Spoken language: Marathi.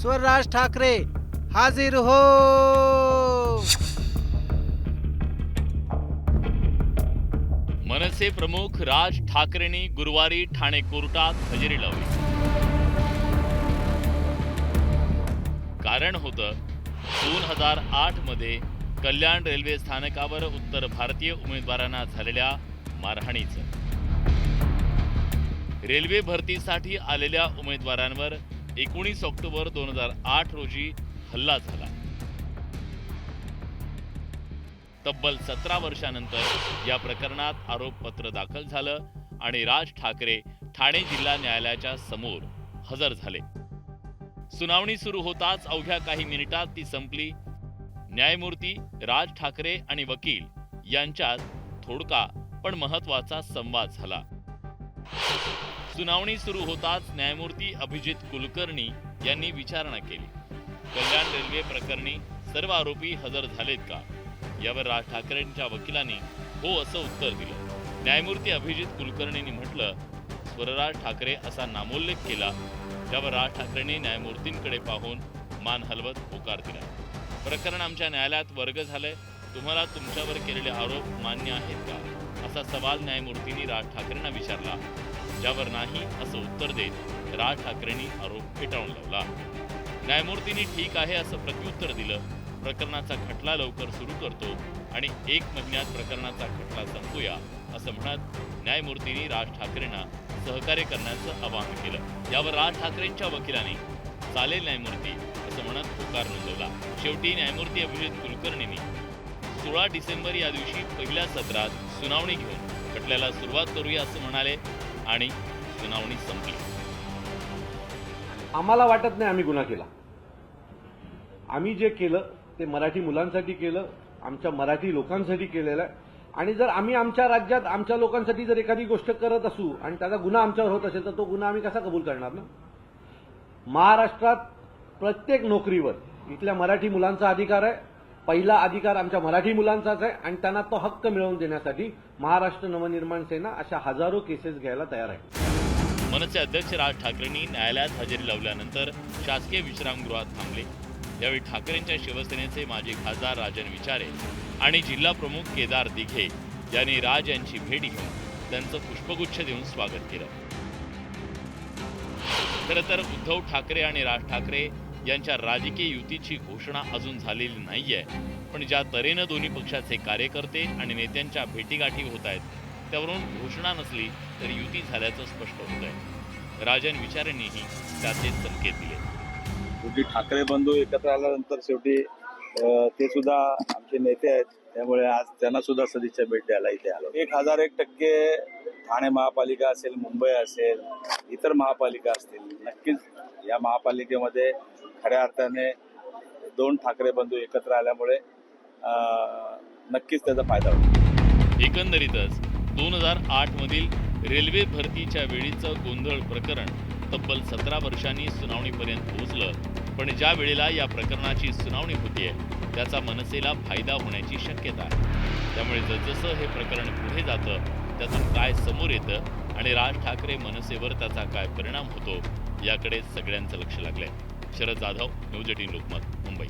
स्वराज ठाकरे हाजीर हो! मनसे प्रमुख राज ठाकरेंनी गुरुवारी ठाणे कोर्टात हजेरी लावली. कारण होतं दोन हजार आठमध्ये कल्याण रेल्वे स्थानकावर उत्तर भारतीय उमेदवारांना झालेल्या मारहाणीचं. रेल्वे भरतीसाठी आलेल्या उमेदवारांवर एकोणीस ऑक्टोबर दोन हजार आठ रोजी हल्ला झाला. तब्बल सतरा वर्षानंतर या प्रकरणात आरोपपत्र दाखल झालं आणि राज ठाकरे ठाणे जिल्हा न्यायालयाच्या समोर हजर झाले. सुनावणी सुरू होताच अवघ्या काही मिनिटात ती संपली. न्यायमूर्ती राज ठाकरे आणि वकील यांच्यात थोडका पण महत्त्वाचा संवाद झाला. सुनावणी सुरू होताच न्यायमूर्ती अभिजित कुलकर्णी यांनी विचारणा केली. कल्याण रेल्वे प्रकरणी सर्व आरोपी हजर झालेत का? यावर राज ठाकरेंच्या वकिलांनी हो असं उत्तर दिलं. न्यायमूर्ती अभिजित कुलकर्णींनी म्हटलं स्वरराज ठाकरे असा नामोल्लेख केला त्यावर राज ठाकरेंनी न्यायमूर्तींकडे पाहून मान हलवत होकार दिला. प्रकरण आमच्या न्यायालयात वर्ग झालंय तुम्हाला तुमच्यावर केलेले आरोप मान्य आहेत का? असा सवाल न्यायमूर्तींनी राज ठाकरेंना विचारला. ज्यावर नाही असं उत्तर देत राज ठाकरेंनी आरोप फेटाळून लावला. न्यायमूर्तींनी ठीक आहे असं प्रत्युत्तर दिलं. प्रकरणाचा खटला लवकर सुरू करतो आणि एक महिन्यात प्रकरणाचा खटला संपूया असं म्हणत न्यायमूर्तींनी राज ठाकरेंना सहकार्य करण्याचं आवाहन केलं. यावर राज ठाकरेंच्या वकिलांनी चालेल न्यायमूर्ती असं म्हणत होकार नोंदवला. शेवटी न्यायमूर्ती अभिजित कुलकर्णींनी सोळा डिसेंबर या दिवशी पहिल्या सत्रात सुनावणी घेऊन खटल्याला सुरुवात करूया असं म्हणाले आणि सुनावणी संपली. आम्हाला वाटत नाही आम्ही गुन्हा केला. आम्ही जे केलं ते मराठी मुलांसाठी केलं आमच्या मराठी लोकांसाठी केलेलं आहे. आणि जर आम्ही आमच्या राज्यात आमच्या लोकांसाठी जर एखादी गोष्ट करत असू आणि त्याचा गुन्हा आमच्यावर होत असेल तर तो गुन्हा आम्ही कसा कबूल करणार ना? महाराष्ट्रात प्रत्येक नोकरीवर इथल्या मराठी मुलांचा अधिकार आहे. पहिला अधिकार आमच्या मराठी मुलांचाच आहे आणि त्यांना तो हक्क मिळवून देण्यासाठी महाराष्ट्र नवनिर्माण सेना अशा हजारो केसेस घ्यायला तयार आहे. मनसे अध्यक्ष राज ठाकरेंनी न्यायालयात हजेरी लावल्यानंतर शासकीय विश्रामगृहात थांबले. यावेळी ठाकरेंच्या शिवसेनेचे माजी खासदार राजन विचारे आणि जिल्हा प्रमुख केदार दिघे यांनी राज यांची भेट घेऊन त्यांचं पुष्पगुच्छ देऊन स्वागत केलं. खरं तर उद्धव ठाकरे आणि राज ठाकरे यांच्या राजकीय युतीची घोषणा अजून झालेली नाहीये. पण ज्या तऱ्हेनं दोन्ही पक्षाचे कार्यकर्ते आणि नेत्यांच्या भेटीगाठी होत आहेत त्यावरून घोषणा नसली तरी युती झाल्याचं स्पष्ट होत आहे राजन विचारेंनीही त्याचे संकेत दिले. शेवटी ठाकरे बंधू एकत्र आल्यानंतर शेवटी ते सुद्धा आमचे नेते आहेत. त्यामुळे आज त्यांना सुद्धा सदिच्छा भेट द्यायला इथे आलो. एक हजार एक टक्के ठाणे महापालिका असेल मुंबई असेल इतर महापालिका असतील नक्कीच या महापालिकेमध्ये खऱ्या अर्थाने दोन ठाकरे बंधू एकत्र आल्यामुळे नक्कीच त्याचा फायदा होईल. एकंदरीतच दोन हजार आठ मधील रेल्वे भरतीच्या वेळीचं गोंधळ प्रकरण तब्बल सतरा वर्षांनी सुनावणीपर्यंत पोहोचलं. पण ज्या वेळेला या प्रकरणाची सुनावणी होतीये त्याचा मनसेला फायदा होण्याची शक्यता आहे. त्यामुळे जसजसं हे प्रकरण पुढे जातं त्यातून काय समोर येतं आणि राज ठाकरे मनसेवर त्याचा काय परिणाम होतो याकडे सगळ्यांचं लक्ष लागलंय. Sharad Jadhav news eighteen Lokmat Mumbai.